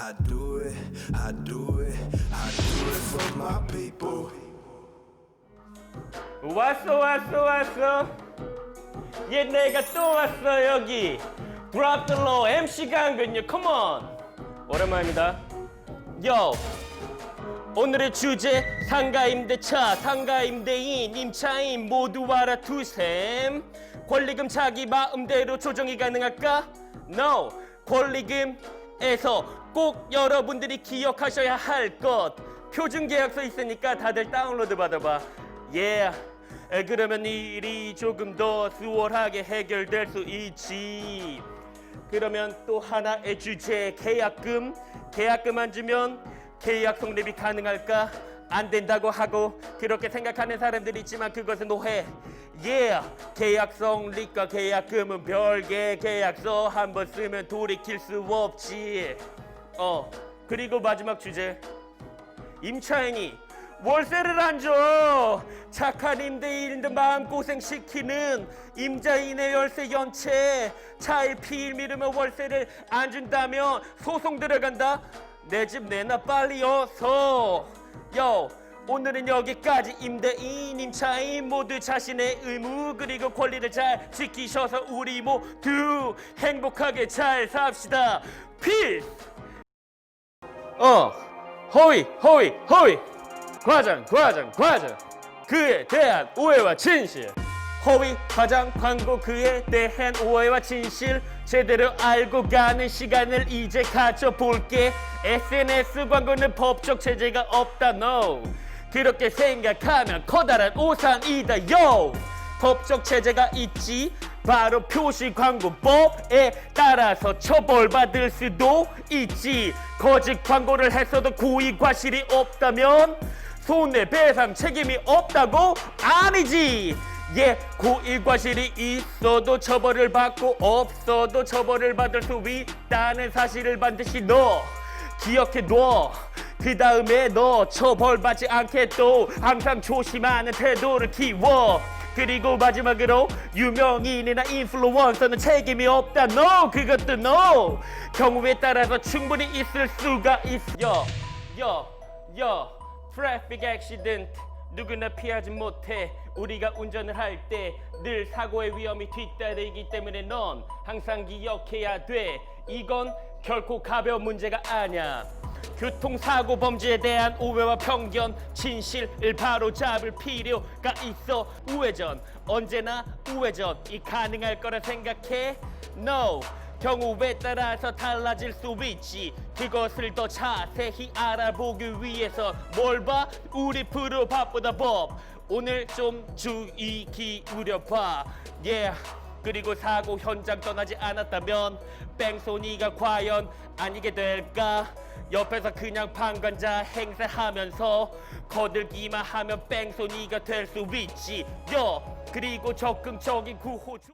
I do it, I do it, I do it for my people. 왔어 왔어 왔어. 얘 내가 또 왔어 여기. Drop the low MC 강근요. Come on. 오랜만입니다. Yo. 오늘의 주제 상가임대차 상가임대인 임차인 모두 알아두셈. 권리금 자기 마음대로 조정이 가능할까? No. 권리금 에서 꼭 여러분들이 기억하셔야 할 것. 표준 계약서 있으니까 다들 다운로드 받아봐. Yeah 에, 그러면 일이 조금 더 수월하게 해결될 수 있지. 그러면 또 하나의 주제 계약금. 계약금 안 주면 계약 성립이 가능할까? 안 된다고 하고 그렇게 생각하는 사람들이 있지만 그것은 오해 Yeah 계약 성립과 계약금은 별개 계약서 한 번 쓰면 돌이킬 수 없지 어 그리고 마지막 주제 임차인이 월세를 안 줘. 착한 임대인들 마음고생 시키는 임자인의 열쇠 연체 차일 피일 미루면 월세를 안 준다면 소송 들어간다. 내 집 내놔 빨리 어서. 요 오늘은 여기까지 임대인 임차인 모두 자신의 의무 그리고 권리를 잘 지키셔서 우리 모두 행복하게 잘 삽시다. 필. 어 허위 허위 허위 과장 과장 과장 그에 대한 오해와 진실 허위 과장 광고 그에 대한 오해와 진실 제대로 알고 가는 시간을 이제 가져볼게. SNS 광고는 법적 체제가 없다 no. 그렇게 생각하면 커다란 오산이다 yo. 법적 체제가 있지. 바로 표시 광고법에 따라서 처벌받을 수도 있지. 거짓 광고를 했어도 고의 과실이 없다면 손해배상 책임이 없다고 아니지 예 고의 과실이 있어도 처벌을 받고 없어도 처벌을 받을 수 있다는 사실을 반드시 너 기억해 둬. 그 다음에 너 처벌받지 않게 또 항상 조심하는 태도를 키워. 그리고 마지막으로 유명인이나 인플루언서는 책임이 없다. no 그것도 no 경우에 따라서 충분히 있을 수가 있어. 요요 트래픽 액시던트. 누구나 피하지 못해 우리가 운전을 할 때 늘 사고의 위험이 뒤따르기 때문에 넌 항상 기억해야 돼. 이건 결코 가벼운 문제가 아니야. 교통사고 범죄에 대한 오해와 편견 진실을 바로 잡을 필요가 있어. 우회전 언제나 우회전 이 가능할 거라 생각해? No. 경우에 따라서 달라질 수 있지? 그것을 더 자세히 알아보기 위해서 뭘 봐? 우리 프로 바쁘다 법 오늘 좀 주의 기울여봐 yeah. 그리고 사고 현장 떠나지 않았다면 뺑소니가 과연 아니게 될까 옆에서 그냥 방관자 행세하면서 거들기만 하면 뺑소니가 될 수 있지 요 그리고 적극적인 구호 주...